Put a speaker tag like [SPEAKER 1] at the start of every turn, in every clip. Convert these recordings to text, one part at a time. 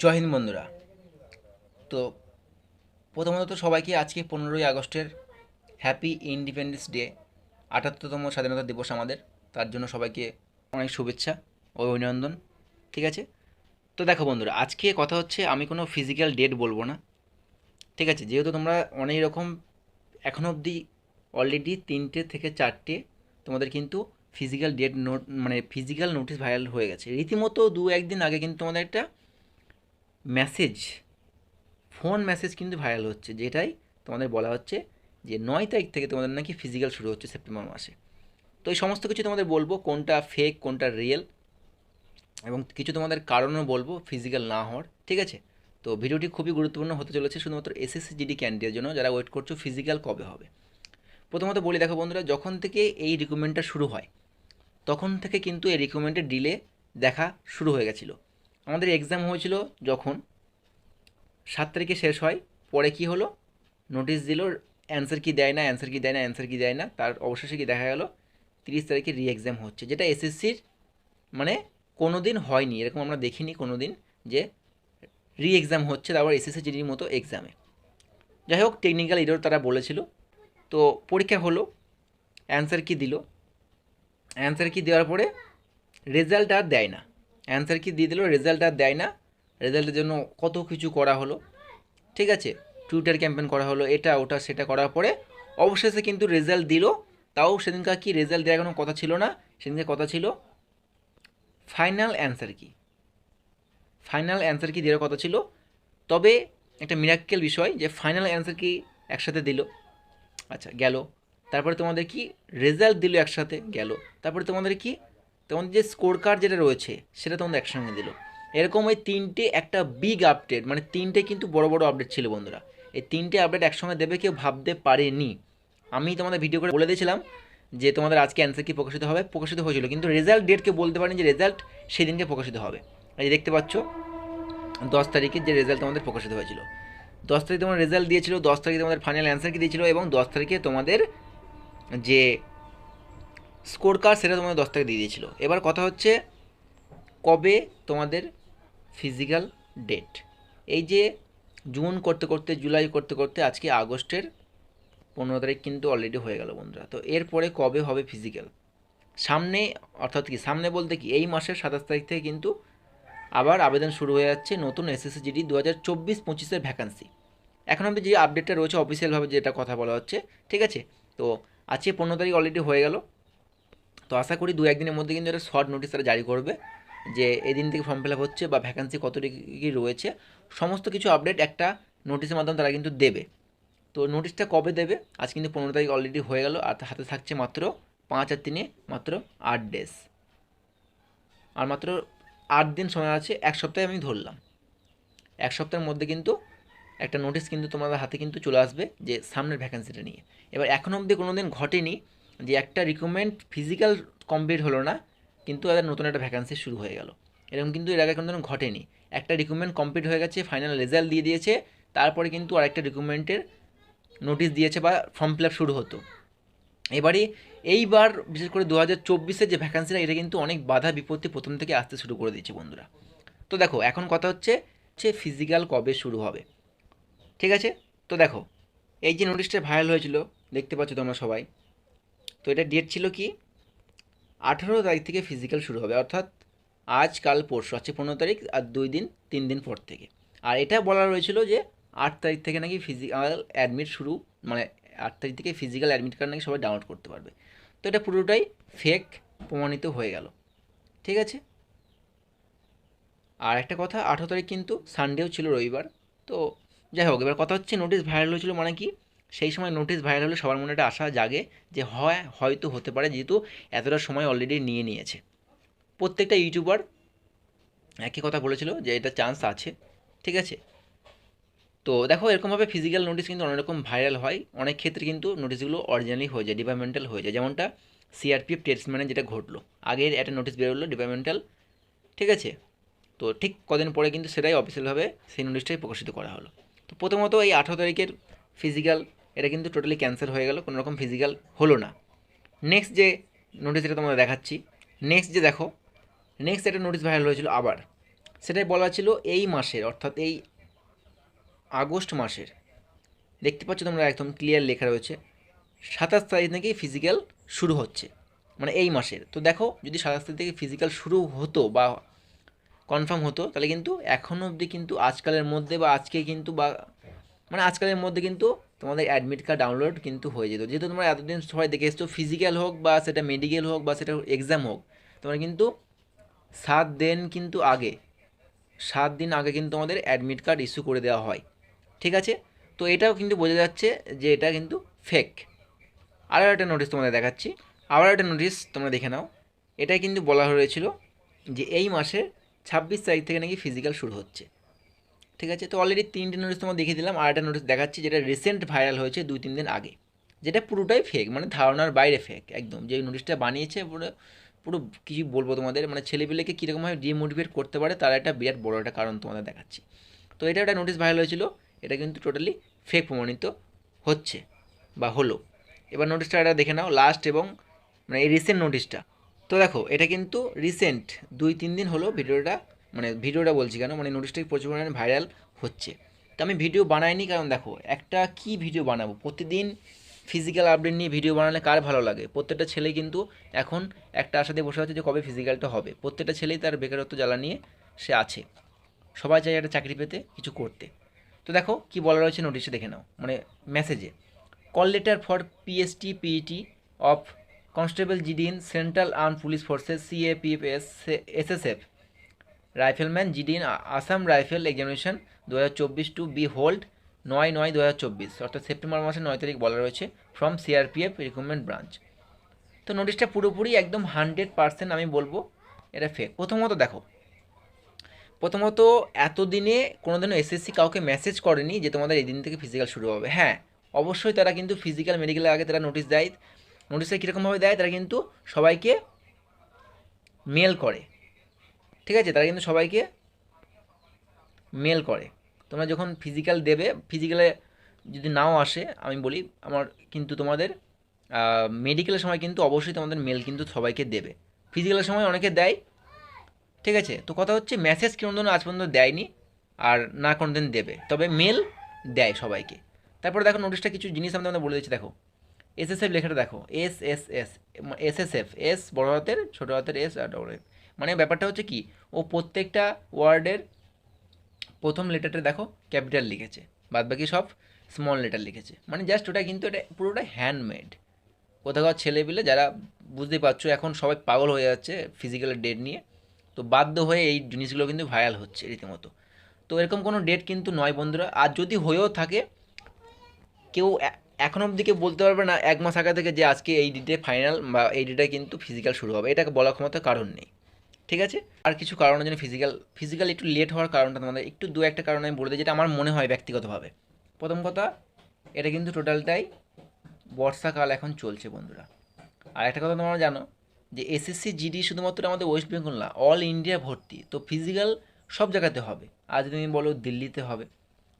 [SPEAKER 1] জয় হিন্দ বন্ধুরা। তো প্রথমত তো সবাইকে আজকে পনেরোই আগস্টের হ্যাপি ইন্ডিপেন্ডেন্স ডে আটাত্তরতম স্বাধীনতা দিবস আমাদের। তার জন্য সবাইকে অনেক শুভেচ্ছা ও অভিনন্দন, ঠিক আছে? তো দেখো বন্ধুরা, আজকে কথা হচ্ছে আমি কোনো ফিজিক্যাল ডেট বলব না, ঠিক আছে? যেহেতু তোমরা অনেক রকম এখনও অবধি অলরেডি তিনটে থেকে চারটে তোমাদের কিন্তু ফিজিক্যাল ডেট নোট মানে ফিজিক্যাল নোটিশ ভাইরাল হয়ে গেছে। রীতিমতো দু একদিন আগে কিন্তু তোমাদের একটা মেসেজ ফোন মেসেজ কিন্তু ভাইরাল হচ্ছে, যেটাই তোমাদের বলা হচ্ছে যে নয় তারিখ থেকে তোমাদের নাকি ফিজিক্যাল শুরু হচ্ছে সেপ্টেম্বর মাসে। তো এই সমস্ত কিছু তোমাদের বলব, কোনটা ফেক কোনটা রিয়েল এবং কিছু তোমাদের কারণও বলব ফিজিক্যাল না হওয়ার, ঠিক আছে? তো ভিডিওটি খুবই গুরুত্বপূর্ণ হতে চলেছে শুধুমাত্র এসএসসি জিডি ক্যান্ডিডেটের জন্য, যারা ওয়েট করছ ফিজিক্যাল কবে হবে? প্রথমত বলি দেখো বন্ধুরা, যখন থেকে এই রিক্রুটমেন্টটা শুরু হয়, তখন থেকে কিন্তু এই রিক্রুটমেন্টের ডিলে দেখা শুরু হয়ে গেছিল। আমাদের এক্সাম হয়েছিল যখন সাত তারিখে শেষ হয়, পরে কি হলো? নোটিশ দিল অ্যান্সার কি দেয় না অ্যান্সার কি দেয় না অ্যান্সার কি দেয় না, তার অবশেষে কি দেখা গেল, তিরিশ তারিখে রি এক্সাম হচ্ছে, যেটা এসএসসির মানে কোনো দিন হয়নি, এরকম আমরা দেখিনি কোনো দিন যে রি এক্সাম হচ্ছে, তারপর এসএসসি জিডির মতো এক্সামে যাই হোক টেকনিক্যাল ইডোর তারা বলেছিল, তো পরীক্ষা হলো অ্যান্সার কি দিল? অ্যান্সার কি দেওয়ার পরে রেজাল্ট আর দেয় না। অ্যান্সার কি দিয়ে দিল? রেজাল্ট আর দেয় না। রেজাল্টের জন্য কত কিছু করা হলো? ঠিক আছে? টুইটার ক্যাম্পেন করা হলো, এটা, ওটা, সেটা করার পরে অবশেষে কিন্তু রেজাল্ট দিল। তাও সেদিনকার কি রেজাল্ট দেওয়ার কোনো কথা ছিল না? সেদিনকে কথা ছিল ফাইনাল অ্যান্সার কি? ফাইনাল অ্যান্সার কি দেওয়ার কথা ছিল? তবে একটা মিরাক্কেল বিষয় যে ফাইনাল অ্যান্সার কি একসাথে দিল। আচ্ছা গেল। তারপরে তোমাদের কি রেজাল্ট দিল একসাথে? গেল। তারপরে তোমাদের কি তোমাদের যে স্কোর কার্ড যেটা রয়েছে, সেটা তোমাদের একসঙ্গে দিল। এরকম ওই তিনটে একটা বিগ আপডেট মানে তিনটে কিন্তু বড় বড় আপডেট ছিল বন্ধুরা। এই তিনটে আপডেট একসঙ্গে দেবে কেউ ভাবতে পারেনি। আমি তোমাদের ভিডিও করে বলে দিয়েছিলাম যে তোমাদের আজকে অ্যান্সার কি প্রকাশিত হবে? প্রকাশিত হয়েছিল, কিন্তু রেজাল্ট ডেটকে বলতে পারেনি যে রেজাল্ট সেদিনকে প্রকাশিত হবে। এই দেখতে পাচ্ছ, দশ তারিখে যে রেজাল্ট তোমাদের প্রকাশিত হয়েছিল। দশ তারিখে তোমার রেজাল্ট দিয়েছিল, দশ তারিখে তোমাদের ফাইনাল অ্যান্সার কি দিয়েছিল এবং দশ তারিখে তোমাদের যে স্কোর কার্ড সেটা তোমাদের দশ তারিখে দিয়ে দিয়েছিল। এবার কথা হচ্ছে, কবে তোমাদের ফিজিক্যাল ডেট এই যে জুন করতে করতে, জুলাই করতে করতে, আজকে আগস্টের পনেরো তারিখ কিন্তু অলরেডি হয়ে গেল বন্ধুরা। তো এরপরে কবে হবে ফিজিক্যাল সামনে, অর্থাৎ কি, সামনে বলতে কি, এই মাসের সাতাশ তারিখ থেকে কিন্তু আবার আবেদন শুরু হয়ে যাচ্ছে নতুন এসএসসি জিডি দু হাজার চব্বিশ পঁচিশের ভ্যাকান্সি এখন অব্দি যে আপডেটটা রয়েছে অফিসিয়ালভাবে যেটা কথা বলা হচ্ছে, ঠিক আছে? তো আজকে পনেরো তারিখ অলরেডি হয়ে গেল। তো আশা করি দু একদিনের মধ্যে কিন্তু একটা শর্ট নোটিশ তারা জারি করবে যে এদিন থেকে ফর্ম ফিল আপ হচ্ছে বা ভ্যাকান্সি কত ডিগ্রি রয়েছে। সমস্ত কিছু আপডেট একটা নোটিশের মাধ্যমে তারা কিন্তু দেবে। তো নোটিশটা কবে দেবে? আজ কিন্তু পনেরো তারিখ অলরেডি হয়ে গেল আর হাতে থাকছে মাত্র পাঁচ আর তিনে মাত্র আট ডেজ আর মাত্র আট দিন সময় আছে, এক সপ্তাহে আমি ধরলাম। এক সপ্তাহের মধ্যে কিন্তু একটা নোটিশ কিন্তু তোমাদের হাতে কিন্তু চলে আসবে যে সামনের ভ্যাকেন্সিটা নিয়ে। এবার এখন অবধি কোনো দিন ঘটেনি যে একটা রিক্রুটমেন্ট ফিজিক্যাল কমপ্লিট হলো না, কিন্তু তাদের নতুন একটা ভ্যাকান্সি শুরু হয়ে গেল। এরকম কিন্তু এর আগে কোনো দিন ঘটেনি। একটা রিক্রুটমেন্ট কমপ্লিট হয়ে গেছে ফাইনাল রেজাল্ট দিয়ে দিয়েছে, তারপরে কিন্তু আরেকটা রিক্রুটমেন্টের নোটিশ দিয়েছে বা ফর্ম ফিল আপ শুরু হতো। এবারে এইবার বিশেষ করে দু হাজার চব্বিশের যে ভ্যাকান্সিটা এটা কিন্তু অনেক বাধা বিপত্তি প্রথম থেকে আসতে শুরু করে দিয়েছে বন্ধুরা। তো দেখো, এখন কথা হচ্ছে হচ্ছে ফিজিক্যাল কবে শুরু হবে। ঠিক আছে? তো দেখো, এই যে নোটিশটা ভাইরাল হয়েছিল, দেখতে পাচ্ছ তোমরা সবাই। তো এটা ডেট ছিল কি? আঠেরো তারিখ থেকে ফিজিক্যাল শুরু হবে, অর্থাৎ আজ, কাল, পরশু আছে পনেরো তারিখ আর দুই দিন, তিন দিন পর থেকে। আর এটা বলা রয়েছিল যে আট তারিখ থেকে নাকি ফিজিক্যাল অ্যাডমিট শুরু মানে আট তারিখ থেকে ফিজিক্যাল অ্যাডমিট কার্ড নাকি সবাই ডাউনলোড করতে পারবে। তো এটা পুরোটাই ফেক প্রমাণিত হয়ে গেল। ঠিক আছে? আর একটা কথা, আঠেরো তারিখ কিন্তু সানডেও ছিল রবিবার, তো যাই হোক, এবার কথা হচ্ছে নোটিশ ভাইরাল হয়েছিল মানে কি? সেই সময় নোটিশ ভাইরাল হলে সবার মনে একটা আশা জাগে যে হয়, হয়তো হতে পারে, যেহেতু এতটা সময় অলরেডি নিয়ে নিয়েছে। প্রত্যেকটা ইউটিউবার একই কথা বলেছিল যে এটা চান্স আছে, ঠিক আছে? তো দেখো, এরকমভাবে ফিজিক্যাল নোটিশ কিন্তু অনেক রকম ভাইরাল হয়। অনেক ক্ষেত্রে কিন্তু নোটিশগুলো অরিজিনালি হয়ে যায় ডিপার্টমেন্টাল হয়ে যায়। যেমনটা সিআরপিএফ টেস্টম্যানে যেটা ঘটলো। আগের একটা নোটিশ বেরোলো ডিপার্টমেন্টাল ঠিক আছে? তো ঠিক কদিন পরে কিন্তু সেটাই অফিসিয়ালভাবে সেই নোটিশটাই প্রকাশিত করা হলো। তো প্রথমত এই আঠেরো তারিখের ফিজিক্যাল এটা কিন্তু টোটালি ক্যান্সেল হয়ে গেল, কোনো রকম ফিজিক্যাল হলো না। নেক্সট যে নোটিস এটা তোমাদের দেখাচ্ছি নেক্সট যে দেখো নেক্সট একটা নোটিস ভাইরাল হয়েছিল আবার। সেটাই বলা ছিল এই মাসের, অর্থাৎ এই আগস্ট মাসের। দেখতে পাচ্ছ তোমরা একদম ক্লিয়ার লেখা রয়েছে, সাতাশ তারিখ থেকে ফিজিক্যাল শুরু হচ্ছে মানে এই মাসের। তো দেখো, যদি সাতাশ তারিখ থেকে ফিজিক্যাল শুরু হতো বা কনফার্ম হতো, তাহলে কিন্তু এখনও অবধি কিন্তু আজকালের মধ্যে বা আজকে কিন্তু বা মানে আজকালের মধ্যে কিন্তু তোমাদের অ্যাডমিট কার্ড ডাউনলোড কিন্তু হয়ে যেত। যেহেতু তোমরা এতদিন সবাই দেখে এসছো ফিজিক্যাল হোক বা সেটা মেডিকেল হোক বা সেটা এক্সাম হোক, তোমরা কিন্তু সাত দিন কিন্তু আগে, সাত দিন আগে কিন্তু তোমাদের অ্যাডমিট কার্ড ইস্যু করে দেওয়া হয়। ঠিক আছে? তো এটাও কিন্তু বোঝা যাচ্ছে যে এটা কিন্তু ফেক আরও একটা নোটিশ তোমাদের দেখাচ্ছি। আবার একটা নোটিশ তোমরা দেখে নাও। এটাই কিন্তু বলা হয়েছিল যে এই মাসের ছাব্বিশ তারিখ থেকে নাকি ফিজিক্যাল শুরু হচ্ছে। ঠিক আছে? তো অলরেডি তিনটে নোটিশ তোমার দেখিয়ে দিলাম। আর একটা নোটিশ দেখাচ্ছি যেটা রিসেন্ট ভাইরাল হয়েছে দুই, তিন দিন আগে। যেটা পুরোটাই ফেক মানে ধারণার বাইরে ফেক একদম। যে নোটিশটা বানিয়েছে, পুরো পুরো কিছু বলব তোমাদের। মানে ছেলেপিলেকে কীরকমভাবে ডিমোটিভেট করতে পারে, তার একটা বিরাট বড় একটা কারণ তোমাদের দেখাচ্ছি। তো এটা একটা নোটিশ ভাইরাল হয়েছিল। এটা কিন্তু টোটালি ফেক প্রমাণিত হচ্ছে বা হলো। এবার নোটিশটা এটা দেখে নাও লাস্ট এবং মানে এই রিসেন্ট নোটিশটা তো দেখো, এটা কিন্তু রিসেন্ট দুই, তিন দিন হলো ভিডিওটা মানে ভিডিওটা বলছি কেন? মানে নোটিশটা প্রচুর পরিমাণে ভাইরাল হচ্ছে। তো আমি ভিডিও বানাইনি, কারণ দেখো, একটা কি ভিডিও বানাবো? প্রতিদিন ফিজিক্যাল আপডেট নিয়ে ভিডিও বানালে কার ভালো লাগে? প্রত্যেকটা ছেলে কিন্তু এখন একটা আশাতে বসে আছে যে কবে ফিজিক্যালটা হবে। প্রত্যেকটা ছেলেই তার বেকারত্ব জ্বালা নিয়ে সে আছে। সবাই চাই একটা চাকরি পেতে, কিছু করতে। তো দেখো, কি বলা রয়েছে নোটিশে দেখে নাও। মানে মেসেজে call letter for PST PET of constable GD in central arm police forces CAPFs SSF rifleman GD in Assam rifle examination দু হাজার চব্বিশ টু বি হোল্ড নয় নয় দু অর্থাৎ সেপ্টেম্বর মাসের নয় তারিখ বলা রয়েছে, ফ্রম সিআরপিএফ রিক্রুটমেন্ট ব্রাঞ্চ। তো নোটিশটা পুরোপুরি একদম হান্ড্রেড পার্সেন্ট আমি বলব, এটা ফেক প্রথমত দেখো, প্রথমত এতদিনে কোনো দিনও এসএসসি কাউকে মেসেজ করেনি যে তোমাদের এই দিন থেকে ফিজিক্যাল শুরু হবে। হ্যাঁ অবশ্যই তারা কিন্তু ফিজিক্যাল মেডিকেলের আগে তারা নোটিশ দেয়। নোটিশে কীরকমভাবে দেয়? তারা কিন্তু সবাইকে মেল করে। ঠিক আছে? তারা কিন্তু সবাইকে মেল করে। তোমরা যখন ফিজিক্যাল দেবে ফিজিক্যালে যদি নাও আসে, আমি বলি আমার কিন্তু তোমাদের মেডিকেলের সময় কিন্তু অবশ্যই তোমাদের মেল কিন্তু সবাইকে দেবে। ফিজিক্যালের সময় অনেকে দেয়, ঠিক আছে? তো কথা হচ্ছে মেসেজ কোনো দিন আজ পর্যন্ত দেয়নি, আর না কোনো দিন দেবে। তবে মেল দেয় সবাইকে। তারপরে দেখো নোটিশটা কিছু জিনিস আমি তোমাদের বলে দিচ্ছি, দেখো। এস এস এফ লেখাটা দেখো S S S S S F S বড় হাতের, ছোটো হাতের এস আর ডবল মানে ব্যাপারটা হচ্ছে কি, ও প্রত্যেকটা ওয়ার্ডের প্রথম লেটারটা দেখো ক্যাপিটাল লিখেছে বাদ বাকি সব স্মল লেটার লিখেছে। মানে জাস্ট ওটা কিন্তু এটা পুরোটা হ্যান্ডমেড কোথাও ছেলেপিলে যারা বুঝতেই পারছ, এখন সবাই পাগল হয়ে যাচ্ছে ফিজিক্যালের ডেট নিয়ে, তো বাধ্য হয়ে এই জিনিসগুলো কিন্তু ভাইরাল হচ্ছে রীতিমতো। তো এরকম কোনো ডেট কিন্তু নয় বন্ধুরা। আর যদি হয়েও থাকে, কেউ এখন অবধি কেউ বলতে পারবে না, এক মাস আগে থেকে যে আজকে এই ডেটে ফাইনাল বা এই ডেটে কিন্তু ফিজিক্যাল শুরু হবে। এটাকে বলার ক্ষমতা কারণ নেই। ঠিক আছে? আর কিছু কারণের জন্য ফিজিক্যাল ফিজিক্যাল একটু লেট হওয়ার কারণটা তোমাদের একটু দু একটা কারণ আমি বলে দিই, যেটা আমার মনে হয় ব্যক্তিগতভাবে। প্রথম কথা, এটা কিন্তু টোটালটাই বর্ষাকাল এখন চলছে বন্ধুরা। আর একটা কথা তোমরা জানো, যে এসএসসি জিডি শুধুমাত্র আমাদের ওয়েস্ট বেঙ্গল না অল ইন্ডিয়া ভর্তি। তো ফিজিক্যাল সব জায়গাতে হবে। আজ তুমি বলো দিল্লিতে হবে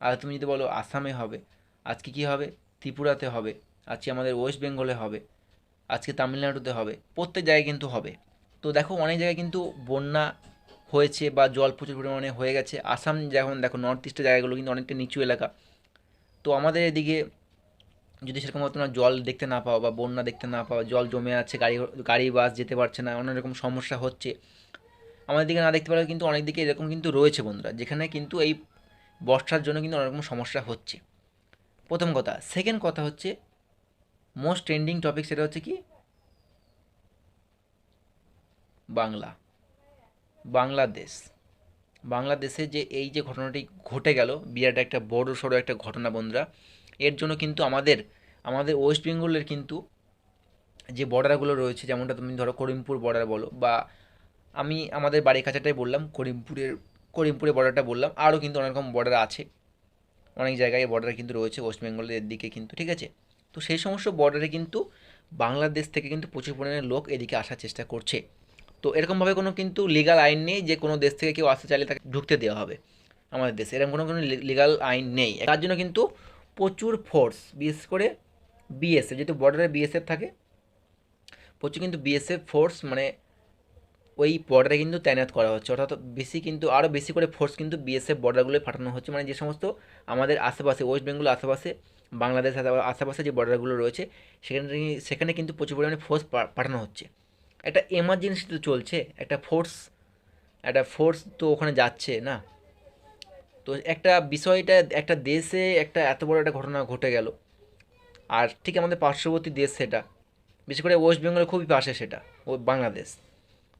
[SPEAKER 1] আর তুমি যদি বলো আসামে হবে, আজকে কী হবে? ত্রিপুরাতে হবে, আজকে আমাদের ওয়েস্ট বেঙ্গলে হবে, আজকে তামিলনাড়ুতে হবে, প্রত্যেক জায়গায় কিন্তু হবে। তো দেখো অনেক জায়গায় কিন্তু বন্যা হয়েছে বা জল প্রচুর পরিমাণে হয়ে গেছে। আসাম যেমন দেখো নর্থ ইস্টের জায়গাগুলো কিন্তু অনেকটা নিচু এলাকা। তো আমাদের এদিকে যদি সেরকম তোমরা জল দেখতে না পাও বা বন্যা দেখতে না পাও, জল জমে আছে, গাড়ি গাড়ি, বাস যেতে পারছে না, অনেক রকম সমস্যা হচ্ছে। আমাদের দিকে না দেখতে পারলে কিন্তু অনেক দিকে এরকম কিন্তু রয়েছে বন্ধুরা, যেখানে কিন্তু এই বর্ষার জন্য কিন্তু অনেক রকম সমস্যা হচ্ছে। প্রথম কথা। সেকেন্ড কথা হচ্ছে মোস্ট ট্রেন্ডিং টপিক সেটা হচ্ছে কি? বাংলা। বাংলাদেশ। বাংলাদেশে যে এই যে ঘটনাটি ঘটে গেল, বিরাট একটা বড় সড়ো একটা ঘটনা বন্ধুরা, এর জন্য কিন্তু আমাদের আমাদের ওয়েস্ট বেঙ্গলের কিন্তু যে বর্ডারগুলো রয়েছে, যেমনটা তুমি ধরো করিমপুর বর্ডার বলো, বা আমি আমাদের বাড়ির কাছাটাই বললাম করিমপুরের করিমপুরের বর্ডারটা বললাম, আরও কিন্তু অনেক রকম বর্ডার আছে। অনেক জায়গায় বর্ডার কিন্তু রয়েছে ওয়েস্ট বেঙ্গলের দিকে কিন্তু, ঠিক আছে? তো সেই সমস্ত বর্ডারে কিন্তু বাংলাদেশ থেকে কিন্তু প্রচুর পরিমাণে লোক এদিকে আসার চেষ্টা করছে। তো এরকমভাবে কোনো কিন্তু লিগাল আইন নেই যে কোনো দেশ থেকে কেউ আসতে চাইলে তাকে ঢুকতে দেওয়া হবে আমাদের দেশে। এরকম কোনো কোনো লিগাল আইন নেই। তার জন্য কিন্তু প্রচুর ফোর্স বিশেষ করে বিএসএফ যেহেতু বর্ডারে বিএসএফ থাকে, প্রচুর কিন্তু বিএসএফ ফোর্স মানে ওই বর্ডারে কিন্তু তাইনাত করা হচ্ছে। অর্থাৎ বেশি কিন্তু আরও বেশি করে ফোর্স কিন্তু বিএসএফ বর্ডারগুলোয় পাঠানো হচ্ছে। মানে যে সমস্ত আমাদের আশেপাশে ওয়েস্ট বেঙ্গল আশেপাশে বাংলাদেশ আশেপাশে যে বর্ডারগুলো রয়েছে, সেখানে সেখানে কিন্তু প্রচুর পরিমাণে ফোর্স পাঠানো হচ্ছে। একটা এমার্জেন্সি তো চলছে, একটা ফোর্স একটা ফোর্স তো ওখানে যাচ্ছে, না? তো একটা বিষয়টা, একটা দেশে একটা এত বড় একটা ঘটনা ঘটে গেল। আর ঠিক আমাদের পার্শ্ববর্তী দেশ সেটা। বিশেষ করে ওয়েস্ট বেঙ্গলের খুবই পাশে সেটা, ও বাংলাদেশ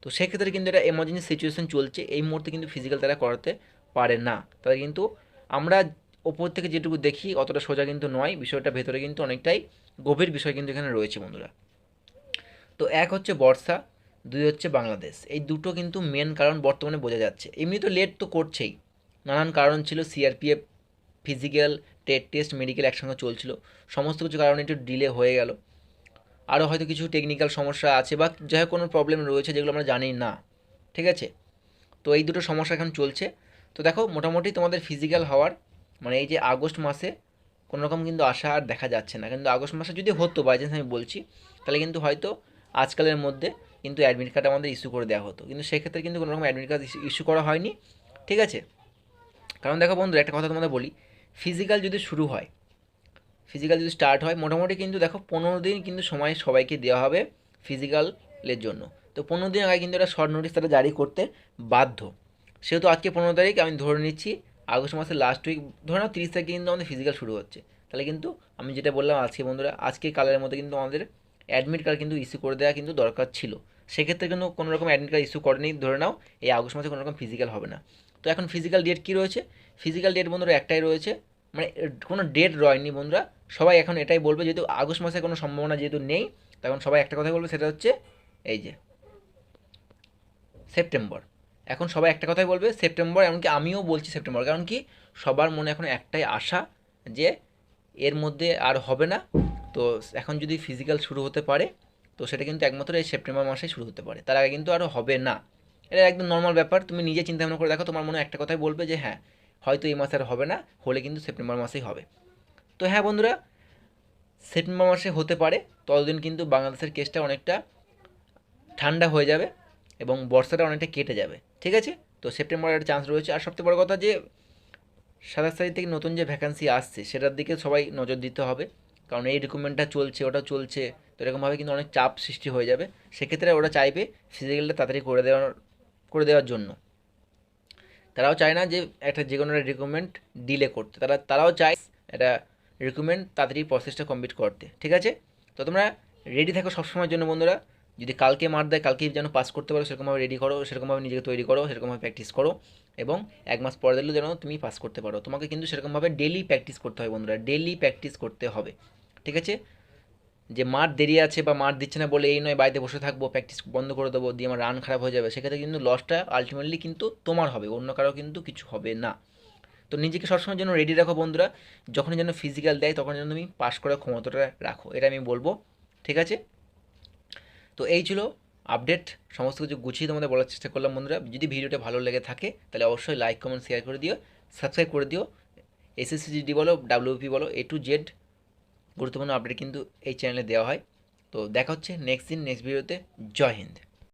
[SPEAKER 1] তো সেক্ষেত্রে কিন্তু এটা এমার্জেন্সি সিচুয়েশন চলছে। এই মুহূর্তে কিন্তু ফিজিক্যাল তারা করাতে পারে না। তাদের কিন্তু আমরা ওপর থেকে যেটুকু দেখি, অতটা সোজা কিন্তু নয়। বিষয়টা ভেতরে কিন্তু অনেকটাই গভীর বিষয় কিন্তু এখানে রয়েছে বন্ধুরা। তো এক হচ্ছে বর্ষা, দুই হচ্ছে বাংলাদেশ। এই দুটো কিন্তু মেন কারণ বর্তমানে বোঝা যাচ্ছে। এমনি তো লেট তো করছেই। নানান কারণ ছিল সিআরপিএফ ফিজিক্যাল টেট টেস্ট মেডিকেল একসঙ্গে চলছিল। সমস্ত কিছু কারণে একটু ডিলে হয়ে গেল। আরও হয়তো কিছু টেকনিক্যাল সমস্যা আছে বা যাই কোনো প্রবলেম রয়েছে যেগুলো আমরা জানি না, ঠিক আছে? তো এই দুটো সমস্যা এখন চলছে। তো দেখো, মোটামুটি তোমাদের ফিজিক্যাল হওয়ার মানে এই যে আগস্ট মাসে কোনো রকম কিন্তু আশা আর দেখা যাচ্ছে না। কিন্তু আগস্ট মাসে যদি হতো বাই চান্স আমি বলছি, তাহলে কিন্তু হয়তো আজকালের মধ্যে কিন্তু অ্যাডমিট কার্ড আমাদের ইস্যু করে দেওয়া হতো। কিন্তু সেক্ষেত্রে কিন্তু কোনো রকম অ্যাডমিট কার্ড ইস্যু করা হয়নি, ঠিক আছে? কারণ দেখো বন্ধু একটা কথা তোমাদের বলি ফিজিক্যাল যদি শুরু হয় ফিজিক্যাল যদি স্টার্ট হয়, মোটামুটি কিন্তু দেখো পনেরো দিন কিন্তু সময় সবাইকে দেওয়া হবে ফিজিক্যালের জন্য। তো পনেরো দিন আগে কিন্তু একটা শর্ট নোটিস তারা জারি করতে বাধ্য। সেহেতু আজকে পনেরো তারিখ, আমি ধরে নিচ্ছি আগস্ট মাসের লাস্ট উইক ধরে নাও তিরিশ তারিখে কিন্তু আমাদের ফিজিক্যাল শুরু হচ্ছে। তাহলে কিন্তু আমি যেটা বললাম, আজকে বন্ধুরা আজকে কালারের মধ্যে কিন্তু আমাদের অ্যাডমিট কার্ড কিন্তু ইস্যু করে দেওয়া কিন্তু দরকার ছিল। সেক্ষেত্রে কিন্তু কোনো রকম অ্যাডমিট কার্ড ইস্যু করেনি, ধরে নাও এই আগস্ট মাসে কোনো রকম ফিজিক্যাল হবে না। তো এখন ফিজিক্যাল ডেট কী রয়েছে? ফিজিক্যাল ডেট বন্ধুরা একটাই রয়েছে মানে কোনো ডেট রয়নি বন্ধুরা। সবাই এখন এটাই বলবে, যেহেতু আগস্ট মাসে কোনো সম্ভাবনা যেহেতু নেই তখন সবাই একটা কথাই বলবে, সেটা হচ্ছে এই যে সেপ্টেম্বর। এখন সবাই একটা কথাই বলবে, সেপ্টেম্বর, এমনকি আমিও বলছি সেপ্টেম্বর, কারণ কি সবার মনে এখন একটাই আশা যে এর মধ্যে আর হবে না। তো এখন যদি ফিজিক্যাল শুরু হতে পারে, তো সেটা কিন্তু একমাত্র এই সেপ্টেম্বর মাসেই শুরু হতে পারে। তার আগে কিন্তু আরও হবে না। এটা একদম নর্মাল ব্যাপার। তুমি নিজে চিন্তা ভাবনা করে দেখো, তোমার মনে একটা কথাই বলবে যে হ্যাঁ হয়তো এই মাসে আর হবে না, হলে কিন্তু সেপ্টেম্বর মাসেই হবে। তো হ্যাঁ বন্ধুরা, সেপ্টেম্বর মাসে হতে পারে, ততদিন কিন্তু বাংলাদেশের কেসটা অনেকটা ঠান্ডা হয়ে যাবে এবং বর্ষাটা অনেকটা কেটে যাবে, ঠিক আছে? তো সেপ্টেম্বরের একটা চান্স রয়েছে। আর সবচেয়ে বড় কথা যে, সাতাশ তারিখ থেকে নতুন যে ভ্যাকান্সি আসছে, সেটার দিকে সবাই নজর দিতে হবে। কারণ এই রিক্রুটমেন্টটা চলছে, ওটা চলছে, তো এরকমভাবে কিন্তু অনেক চাপ সৃষ্টি হয়ে যাবে। সেক্ষেত্রে ওরা চাইবে ফিজিক্যালটা তাড়াতাড়ি করে দেওয়ার করে দেওয়ার জন্য। তারাও চায় না যে, একটা যে কোনো রিক্রুটমেন্ট ডিলে করতে। তারা, তারাও চায় একটা রিক্রুটমেন্ট তাড়াতাড়ি প্রসেসটা কমপ্লিট করতে, ঠিক আছে? তো তোমরা রেডি থাকো সবসময়ের জন্য বন্ধুরা। যদি কালকে মার দেয়, কালকে যেন পাস করতে পারো, সেরকমভাবে রেডি করো, সেরকমভাবে নিজেকে তৈরি করো, সেরকমভাবে প্র্যাকটিস করো এবং এক মাস পরে দিলেও যেন তুমি পাস করতে পারো। তোমাকে কিন্তু সেরকমভাবে ডেলি প্র্যাকটিস করতে হবে বন্ধুরা ডেলি প্র্যাকটিস করতে হবে, ঠিক আছে? যে মাঠ দেরি আছে বা মাঠ দিচ্ছে না বলে এই নয়, বাড়িতে বসে থাকব প্র্যাকটিস বন্ধ করে দেবো, দিয়ে আমার রান খারাপ হয়ে যাবে, সেক্ষেত্রে কিন্তু লসটা আলটিমেটলি কিন্তু তোমার হবে, অন্য কারও কিন্তু কিছু হবে না। তো নিজেকে সবসময় যেন রেডি রাখো বন্ধুরা। যখন যেন ফিজিক্যাল দেয়, তখন যেন তুমি পাস করার ক্ষমতাটা রাখো। এটা আমি বলব, ঠিক আছে? তো এই ছিল আপডেট সমস্ত কিছু গুছিয়ে তোমাদের বলার চেষ্টা করলাম বন্ধুরা। যদি ভিডিওটা ভালো লেগে থাকে, তাহলে অবশ্যই লাইক কমেন্ট শেয়ার করে দিও সাবস্ক্রাইব করে দিও। এসএসসিজিডি বলো ডাব্লিউপি বলো এ টু জেড গুরুত্বপূর্ণ আপডেট কিন্তু এই চ্যানেলে দেওয়া হয়। তো দেখা হচ্ছে নেক্সট দিন নেক্সট ভিডিওতে জয় হিন্দ।